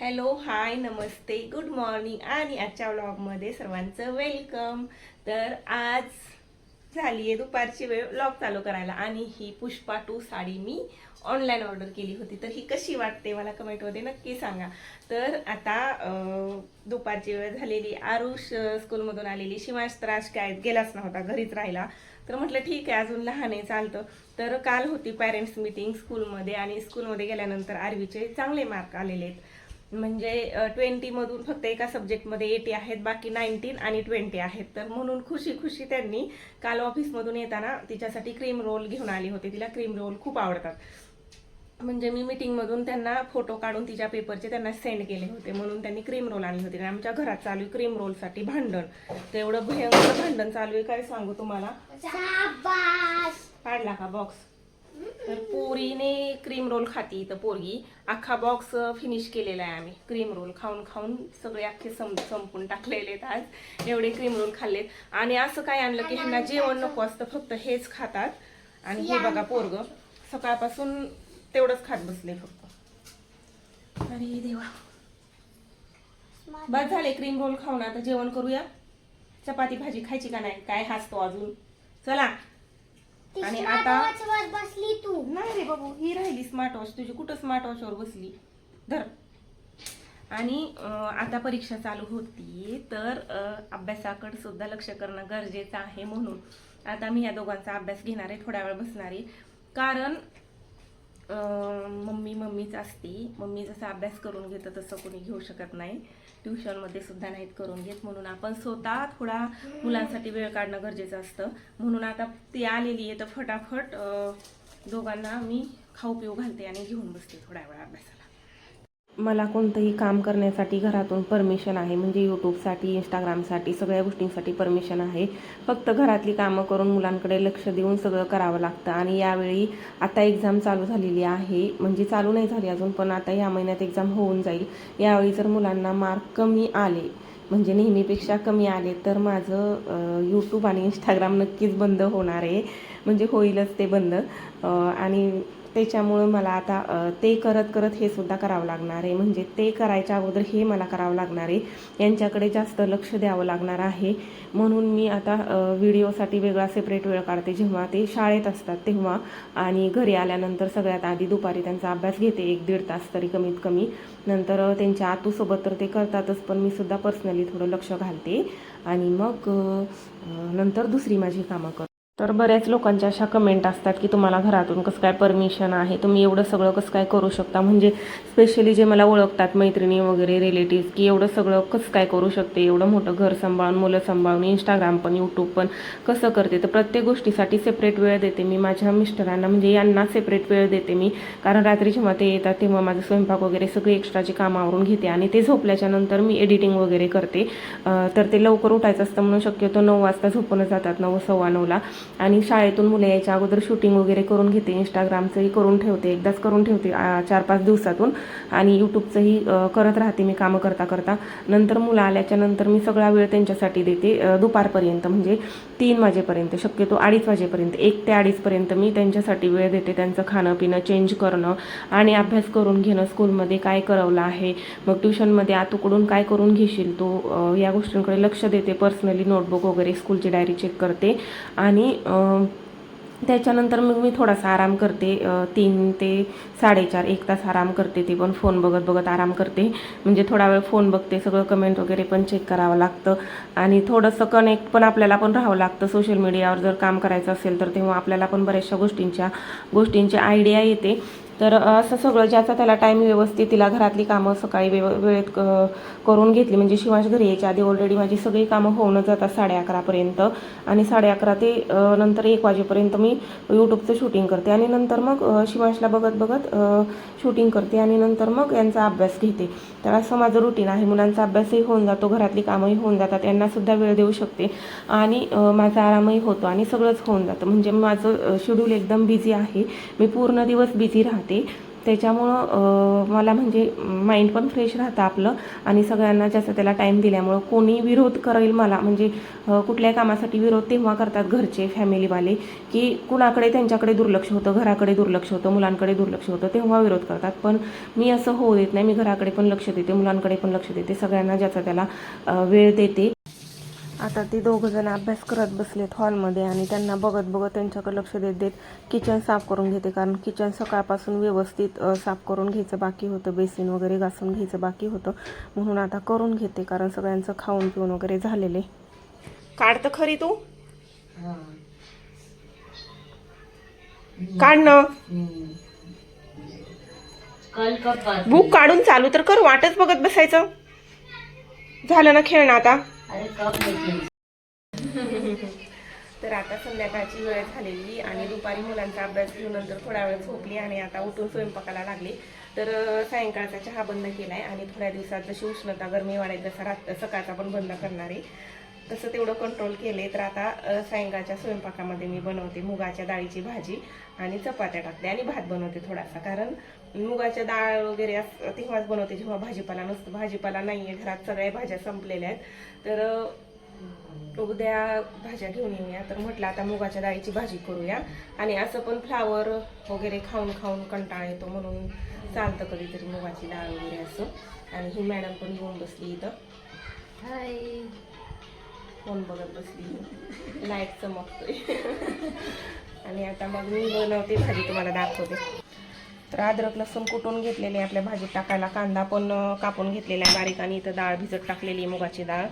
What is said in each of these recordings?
Hello hi नमस्ते good morning आणि आजच्या व्लॉगमध्ये सर्वांचं वेलकम. तर आज झाली आहे दुपारची वेळ व्लॉग चालू करायला आणि ही पुष्पा टू साडी मी ऑनलाईन ऑर्डर केली होती. तर ही कशी वाटते मला कमेंटमध्ये नक्की सांगा. तर आता दुपारची वेळ झालेली. आरुष स्कूलमधून आलेली. शिवाश त्रास काय गेलाच नव्हता घरीच राहिला. तर म्हटलं ठीक आहे अजून लहान आहे चालतं. तर काल होती पॅरेंट्स मीटिंग स्कूलमध्ये आणि स्कूलमध्ये गेल्यानंतर आरवीचे चांगले मार्क आलेले आहेत. म्हणजे ट्वेंटीमधून फक्त एका सब्जेक्टमध्ये एटी आहेत बाकी नाईन्टीन आणि ट्वेंटी आहेत. तर म्हणून खुशी खुशी त्यांनी काल ऑफिसमधून येताना तिच्यासाठी क्रीम रोल घेऊन आली होती. तिला क्रीम रोल खूप आवडतात. म्हणजे मी मीटिंगमधून त्यांना फोटो काढून तिच्या पेपरचे त्यांना सेंड केले होते. म्हणून त्यांनी क्रीम रोल आणली होती. आणि आमच्या घरात चालू आहे क्रीम रोलसाठी भांडण. तर एवढं भयंकर भांडण चालू आहे. काय सांगू तुम्हाला? काढला का बॉक्स तर पोरीने क्रीम रोल खाती तर पोरगी. अख्खा बॉक्स फिनिश केलेला आहे आम्ही. क्रीम रोल खाऊन खाऊन सगळे अख्खे सं संपून टाकलेले आहेत आज. एवढे क्रीम रोल खाल्लेत. आणि असं काय आणलं की ह्यांना जेवण नको असतं फक्त हेच खातात. आणि हे बघा पोरग सकाळपासून तेवढंच खात बसले फक्त. अरे देवा. बस झाले क्रीम रोल खाऊन. आता जेवण करूया. चपाती भाजी खायची का नाही? काय हसतो अजून? चला. आणि आता- बसली तू. नाही रे बाबू ही राहिली स्मार्ट वॉच तुझी कुठं स्मार्ट वॉचवर बसली? धर. आणि आता परीक्षा चालू होती तर अभ्यासाकडे सुद्धा लक्ष करणं गरजेचं आहे म्हणून. आता मी या दोघांचा अभ्यास घेणार आहे थोड्या वेळ बसणार आहे. कारण मम्मी मम्मीच असते. मम्मी जसा अभ्यास करून घेतं तसं कोणी घेऊ शकत नाही. ट्युशनमध्ये सुद्धा नाहीत करून घेत. म्हणून आपण स्वतः थोडा मुलांसाठी वेळ काढणं गरजेचं असतं. म्हणून आता ती आलेली आहे तर फटाफट दोघांना मी खाऊ पिऊ घालते आणि घेऊन बसते थोड्या वेळा अभ्यासाला. मला कोणतंही काम करण्यासाठी घरातून परमिशन आहे. म्हणजे यूट्यूबसाठी इंस्टाग्रामसाठी सगळ्या गोष्टींसाठी परमिशन आहे. फक्त घरातली कामं करून मुलांकडे लक्ष देऊन सगळं करावं लागतं. आणि यावेळी आता एक्झाम चालू झालेली आहे. म्हणजे चालू नाही झाली अजून पण आता या महिन्यात एक्झाम होऊन जाईल. यावेळी जर मुलांना मार्क कमी आले म्हणजे नेहमीपेक्षा कमी आले तर माझं यूट्यूब आणि इंस्टाग्राम नक्कीच बंद होणार आहे. म्हणजे होईलच ते बंद. आणि त्याच्यामुळं मला आता ते करत करत हे सुद्धा करावं लागणार आहे. म्हणजे ते करायच्या अगोदर हे मला करावं लागणार आहे. यांच्याकडे जास्त लक्ष द्यावं लागणार आहे. म्हणून मी आता व्हिडिओसाठी वेगळा सेपरेट वेळ काढते. जेव्हा ते शाळेत असतात तेव्हा. आणि घरी आल्यानंतर सगळ्यात आधी दुपारी त्यांचा अभ्यास घेते. एक दीड तास तरी कमीत कमी. नंतर त्यांच्या आतूसोबत तर ते करतातच. पण मी सुद्धा पर्सनली थोडं लक्ष घालते. आणि मग नंतर दुसरी माझी कामं करते. तर बऱ्याच लोकांच्या अशा कमेंट असतात की तुम्हाला घरातून कसं काय परमिशन आहे? तुम्ही एवढं सगळं कसं काय करू शकता? म्हणजे स्पेशली जे मला ओळखतात मैत्रिणी वगैरे रिलेटिव्स की एवढं सगळं कसं काय करू शकते? एवढं मोठं घर सांभाळून मुलं सांभाळून इंस्टाग्राम पण यूट्यूब पण कसं करते? तर प्रत्येक गोष्टीसाठी सेपरेट वेळ देते मी माझ्या मिस्टरांना. म्हणजे यांना सेपरेट वेळ देते मी. कारण रात्री जेव्हा ते येतात तेव्हा माझं स्वयंपाक वगैरे सगळी एक्स्ट्राची कामं आवरून घेते आणि ते झोपल्याच्या नंतर मी एडिटिंग वगैरे करते. तर ते लवकर उठायचं असतं म्हणून शक्यतो नऊ वाजता झोपूनच जातात नऊ सव्वा नऊला. आणि शाळेतून मुलं यायच्या अगोदर शूटिंग वगैरे करून घेते इंस्टाग्रामचंही करून ठेवते एकदाच करून ठेवते चार पाच दिवसातून. आणि यूट्यूबचंही करत राहते मी कामं करता करता नंतर मुलं आल्याच्यानंतर मी सगळा वेळ त्यांच्यासाठी देते दुपारपर्यंत. म्हणजे तीन वाजेपर्यंत शक्यतो अडीच वाजेपर्यंत. एक ते अडीचपर्यंत मी त्यांच्यासाठी वेळ देते त्यांचं खाणं पिणं चेंज करणं आणि अभ्यास करून घेणं. स्कूलमध्ये काय करवलं आहे मग ट्युशनमध्ये आतुकडून काय करून घेशील तो? या गोष्टींकडे लक्ष देते. पर्सनली नोटबुक वगैरे स्कूलची डायरी चेक करते. आणि त्याच्यानंतर मग मी थोडासा आराम करते. तीन ते साडेचार एक तास आराम करते ते पण. फोन बघत बघत आराम करते. म्हणजे थोडा वेळ फोन बघते सगळं कमेंट वगैरे पण चेक करावं लागतं. आणि थोडंसं कनेक्ट पण आपल्याला पण राहावं लागतं. सोशल मीडियावर जर काम करायचं असेल तर तेव्हा आपल्याला पण बऱ्याचशा गोष्टींच्या गोष्टींची आयडिया येते. तर असं सगळं ज्याचा त्याला टाईम व्यवस्थित तिला घरातली कामं सकाळी वेव वेळेत करून घेतली. म्हणजे शिवांश घरी यायच्या आधी ऑलरेडी माझी सगळी कामं होऊनच जातात साडे अकरापर्यंत आणि साडे अकरा ते नंतर एक वाजेपर्यंत मी यूट्यूबचं शूटिंग करते. आणि नंतर मग शिवाशला शिवांशला बघत बघत शूटिंग करते. आणि नंतर मग यांचा अभ्यास घेते. तर असं माझं रुटीन आहे. मुलांचा अभ्यासही होऊन जातो घरातली कामंही होऊन जातात. यांनासुद्धा वेळ देऊ शकते. आणि माझा आरामही होतो. आणि सगळंच होऊन जातं. म्हणजे माझं शेड्यूल एकदम बिझी आहे. मी पूर्ण दिवस बिझी राहते. त्याच्यामुळं मला म्हणजे माइंड पण फ्रेश राहतं आपलं आणि सगळ्यांना जास्त त्याला टाईम दिल्यामुळं कोणी विरोध करेल मला म्हणजे कुठल्याही कामासाठी विरोध तेव्हा करतात घरचे फॅमिलीवाले की कुणाकडे त्यांच्याकडे दुर्लक्ष होतं घराकडे दुर्लक्ष होतं मुलांकडे दुर्लक्ष होतं तेव्हा विरोध करतात. पण मी असं होऊ देत नाही मी घराकडे पण लक्ष देते मुलांकडे पण लक्ष देते सगळ्यांना ज्याचा त्याला वेळ देते. आता ते दोघं जण अभ्यास करत बसलेत हॉलमध्ये आणि त्यांना बघत बघत त्यांच्याकडे लक्ष देत देत किचन साफ करून घेते. कारण किचन सकाळपासून व्यवस्थित साफ करून घ्यायचं बाकी होतं. बेसिन वगैरे घासून घ्यायचं बाकी होतं. म्हणून आता करून घेते. कारण सगळ्यांचं खाऊन पिऊन वगैरे झालेले. काढ तर खरी तू. काढ ना. कल कब बात बुक काढून चालू तर कर. वाटच बघत बसायचं. झालं ना खेळणं आता. अरे तर आता संध्याकाळची वेळ झालेली आणि दुपारी मुलांचा अभ्यास घेऊन नंतर थोडा वेळ झोपली आणि आता उठून स्वयंपाकाला लागली. तर सायंकाळचा चहा बंद केलाय आणि थोड्या दिवसात जशी उष्णता गरमी वाढेल तसा रात सकाळचा पण बंद करणार आहे. तसं तेवढं कंट्रोल केले तर आता सायंकाळच्या स्वयंपाकामध्ये मी बनवते मुगाच्या डाळीची भाजी आणि चपात्या टाकते आणि भात बनवते थोडासा. कारण मुगाच्या डाळ वगैरे असं तेव्हाच बनवते जेव्हा भाजीपाला नसतो. भाजीपाला नाहीये घरात सगळ्या भाज्या संपलेल्या आहेत. तर उद्या भाज्या घेऊन येऊया. तर म्हटलं आता मुगाच्या डाळीची भाजी करूया. आणि असं पण फ्लावर वगैरे खाऊन खाऊन कंटाळा येतो म्हणून चालतं कधीतरी मुगाची डाळ वगैरे असं. आणि ही मॅडम पण घेऊन बसली इथं. हाय फोन बघत बसली? लाइट चमकतोय. आणि आता मग मी बनवते भाजी तुम्हाला दाखवते. तर अद्रक लसूण कुटून घेतलेले आपल्या भाजीत टाकायला. कांदा पण कापून घेतलेला आहे बारीक आणि इथं डाळ भिजत टाकलेली आहे मुगाची डाळ.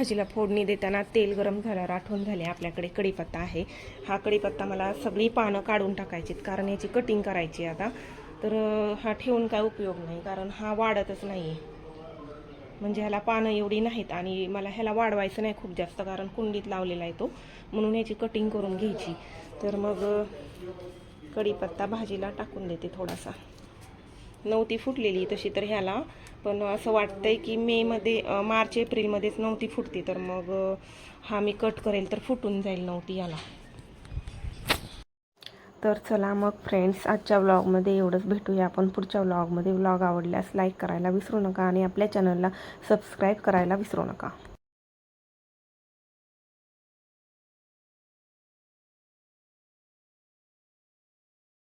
भाजीला फोडणी देताना तेल गरम झाल्यावर आठवण झाली. आपल्याकडे कढीपत्ता आहे. हा कढीपत्ता मला सगळी पानं काढून टाकायची कारण याची कटिंग करायची आता. तर हा ठेवून काय उपयोग नाही कारण हा वाढतच नाही म्हणजे ह्याला पानं एवढी नाहीत आणि मला ह्याला वाढवायचं नाही खूप जास्त कारण कुंडीत लावलेला आहे तो. म्हणून याची कटिंग करून घ्यायची. तर मग कढीपत्ता भाजीला टाकून देते थोडासा. नव्हती फुटलेली तशी तर ह्याला. पण असं वाटतंय की मेमध्ये मार्च एप्रिलमध्येच नव्हती फुटते. तर मग हा मी कट करेल तर फुटून जाईल नव्हती याला. तर चला मग फ्रेंड्स आजच्या व्लॉगमध्ये एवढंच भेटूया. आपण पुढच्या व्लॉगमध्ये व्लॉग आवडल्यास लाईक करायला विसरू नका आणि आपल्या चॅनलला सबस्क्राईब करायला विसरू नका.